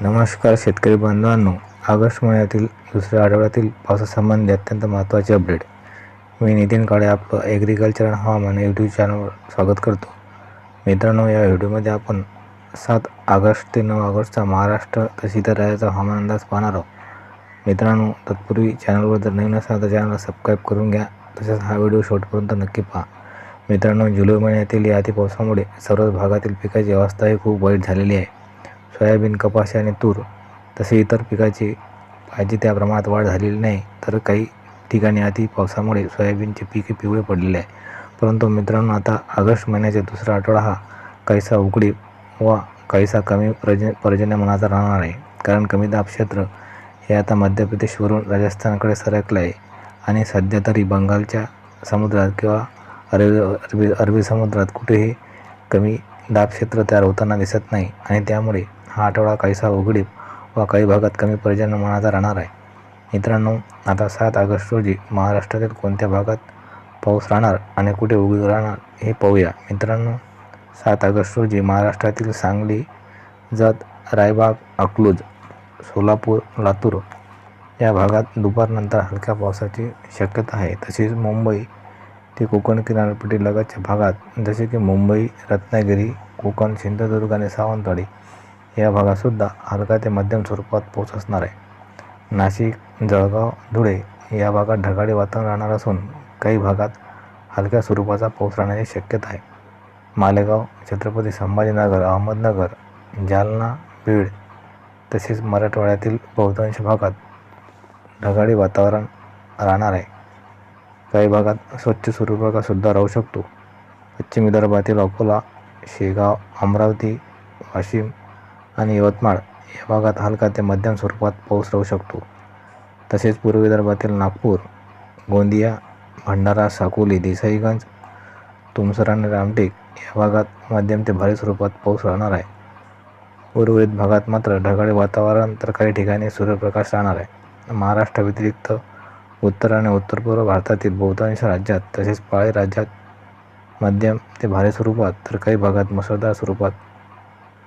नमस्कार शेतकरी बांधवांनो. ऑगस्ट महिन्यातील दुसऱ्या आठवड्यातील पावसासंबंधी अत्यंत महत्त्वाचे अपडेट. मी नितीन काळे आपलं ॲग्रिकल्चर आणि हवामान यूट्यूब चॅनलवर स्वागत करतो. मित्रांनो या व्हिडिओमध्ये आपण सात ऑगस्ट ते नऊ ऑगस्टचा महाराष्ट्र तशी इतर राज्याचा हवामान अंदाज पाहणार आहोत. मित्रांनो तत्पूर्वी चॅनलवर जर नवीन असाल तर चॅनलला सबस्क्राईब करून घ्या. तसेच हा व्हिडिओ शेवटपर्यंत नक्की पहा. मित्रांनो जुलै महिन्यातील या अतिपावसामुळे सर्वच भागातील पिकाची अवस्थाही खूप वाईट झालेली आहे. सोयाबीन कपाशी आणि तूर तसे इतर पिकाची पाहिजे त्या प्रमाणात वाढ झालेली नाही. तर काही ठिकाणी अति पावसामुळे सोयाबीनचे पीक पिवळे पडलेले आहे. परंतु मित्रांनो आता ऑगस्ट महिन्याचा दुसरा आठवडा हा काहीसा उघडी व काहीसा कमी पर्ज पर्जन्यमानाचा राहणार आहे. कारण कमी दाब क्षेत्र हे आता मध्य प्रदेशवरून राजस्थानकडे सरकलं आहे आणि सध्या तरी बंगालच्या समुद्रात किंवा अरबी अरबी अरबी समुद्रात कुठेही कमी दाब क्षेत्र तयार होताना दिसत नाही आणि त्यामुळे हा आठवडा काहीसा उघडीप व काही भागात कमी पर्जन्यमानाचा राहणार आहे. मित्रांनो आता सात ऑगस्ट रोजी महाराष्ट्रातील कोणत्या भागात पाऊस राहणार आणि कुठे उघड राहणार हे पाहूया. मित्रांनो सात ऑगस्ट रोजी महाराष्ट्रातील सांगली जत रायबाग अकलूज सोलापूर लातूर या भागात दुपारनंतर हलक्या पावसाची शक्यता आहे. तसेच मुंबई ते कोकण किनारपट्टी लगतच्या भागात जसे की मुंबई रत्नागिरी कोकण सिंधुदुर्ग आणि सावंतवाडी या भागातसुद्धा हलका ते मध्यम स्वरूपात पाऊस असणार आहे. नाशिक जळगाव धुळे या भागात ढगाळी वातावरण राहणार असून काही भागात हलक्या स्वरूपाचा पाऊस राहण्याची शक्यता आहे. मालेगाव छत्रपती संभाजीनगर अहमदनगर जालना बीड तसेच मराठवाड्यातील बहुतांश भागात ढगाळी वातावरण राहणार आहे. काही भागात स्वच्छ स्वरूपाचासुद्धा राहू शकतो. पश्चिम विदर्भातील अकोला शेगाव अमरावती वाशिम आणि यवतमाळ या भागात हलका ते मध्यम स्वरूपात पाऊस राहू शकतो. तसेच पूर्व विदर्भातील नागपूर गोंदिया भंडारा साकोली देसाईगंज तुमसर आणि रामटेक या भागात मध्यम ते भारी स्वरूपात पाऊस राहणार आहे. उर्वरित भागात मात्र ढगाळी वातावरण तर काही ठिकाणी सूर्यप्रकाश राहणार आहे. महाराष्ट्राव्यतिरिक्त उत्तर आणि उत्तर पूर्व भारतातील बहुतांश राज्यात तसेच पाळी राज्यात मध्यम ते भारी स्वरूपात तर काही भागात मुसळधार स्वरूपात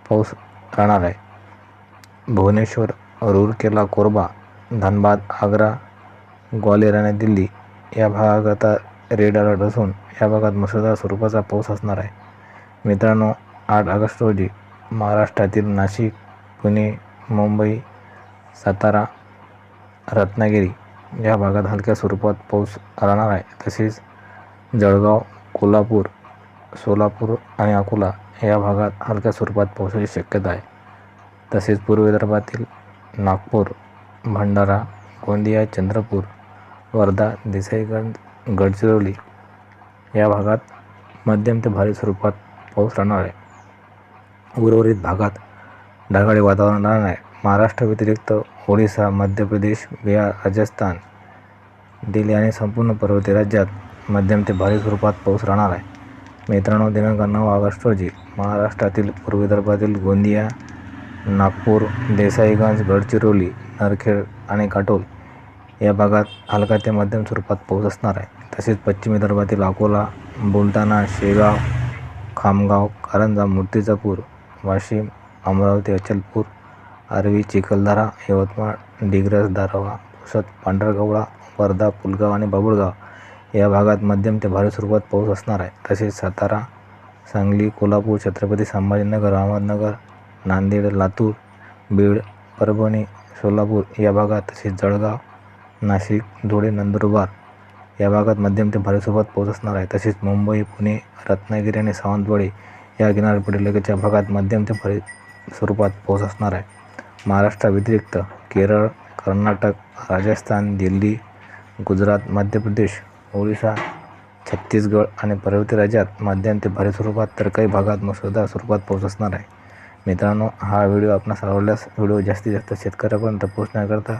पाऊस राहणार आहे. भुवनेश्वर रूरकेला कोरबा धनबाद आग्रा ग्वालियर आणि दिल्ली या भागात आता रेड अलर्ट असून या भागात मुसळधार स्वरूपाचा पाऊस असणार आहे. मित्रांनो आठ ऑगस्ट रोजी महाराष्ट्रातील नाशिक पुणे मुंबई सातारा रत्नागिरी या भागात हलक्या स्वरूपात पाऊस राहणार आहे. तसेच जळगाव कोल्हापूर सोलापूर आणि अकोला या भागात हलक्या स्वरूपात पावसाची शक्यता आहे. तसेच पूर्व विदर्भातील नागपूर भंडारा गोंदिया चंद्रपूर वर्धा देसाईगंज गडचिरोली या भागात मध्यम ते भारी स्वरूपात पाऊस राहणार आहे. उर्वरित भागात ढगाळी वातावरण राहणार आहे. महाराष्ट्र व्यतिरिक्त ओडिसा मध्य प्रदेश बिहार राजस्थान दिल्ली आणि संपूर्ण पर्वतीय राज्यात मध्यम ते भारी स्वरूपात पाऊस राहणार आहे. मित्रांनो दिनांक नऊ ऑगस्ट रोजी महाराष्ट्रातील पूर्व विदर्भातील गोंदिया नागपूर देसाईगंज गडचिरोली नरखेड आणि काटोल या भागात हलका ते मध्यम स्वरूपात पाऊस असणार आहे. तसेच पश्चिम विदर्भातील अकोला बुलढाणा शेगाव खामगाव कारंजा मूर्तिजापूर वाशिम अमरावती अचलपूर आरवी चिखलदरा यवतमाळ डिग्रस दारवा पुसद पांढरगवळा वर्धा पुलगाव आणि बाबुळगाव या भागात मध्यम ते भारी स्वरूपात पाऊस असणार आहे. तसेच सातारा सांगली कोल्हापूर छत्रपती संभाजीनगर अहमदनगर नांदेड लातूर बीड परभणी सोलापूर या भागात तसेच जळगाव नाशिक धुळे नंदुरबार या भागात मध्यम ते भारी स्वरूपात पाऊस असणार आहे. तसेच मुंबई पुणे रत्नागिरी आणि सावंतवाडी या किनारपट्टीलगतच्या भागात मध्यम ते भारी स्वरूपात पाऊस असणार आहे. महाराष्ट्राव्यतिरिक्त केरळ कर्नाटक राजस्थान दिल्ली गुजरात मध्य प्रदेश ओडिशा छत्तीसगड आणि पर्वती राज्यात मध्यम ते भारी स्वरूपात तर काही भागात मुसळधार स्वरूपात पाऊस असणार आहे. मित्रांनो हा व्हिडिओ आपणास आवडल्यास व्हिडिओ जास्तीत जास्त शेतकऱ्यापर्यंत पोहोचण्याकरता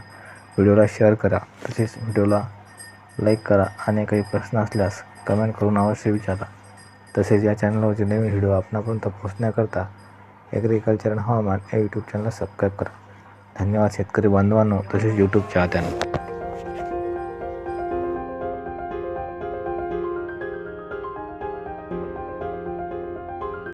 व्हिडिओला शेअर करा. तसेच व्हिडिओला लाईक करा आणि काही प्रश्न असल्यास कमेंट करून अवश्य विचारा. तसेच या चॅनलवरचे नवीन व्हिडिओ आपणापर्यंत पोहोचण्याकरता ॲग्रिकल्चर आणि हवामान या यूट्यूब चॅनलला सबस्क्राईब करा. धन्यवाद शेतकरी बांधवांनो. तसेच यूट्यूब चाहत्यांना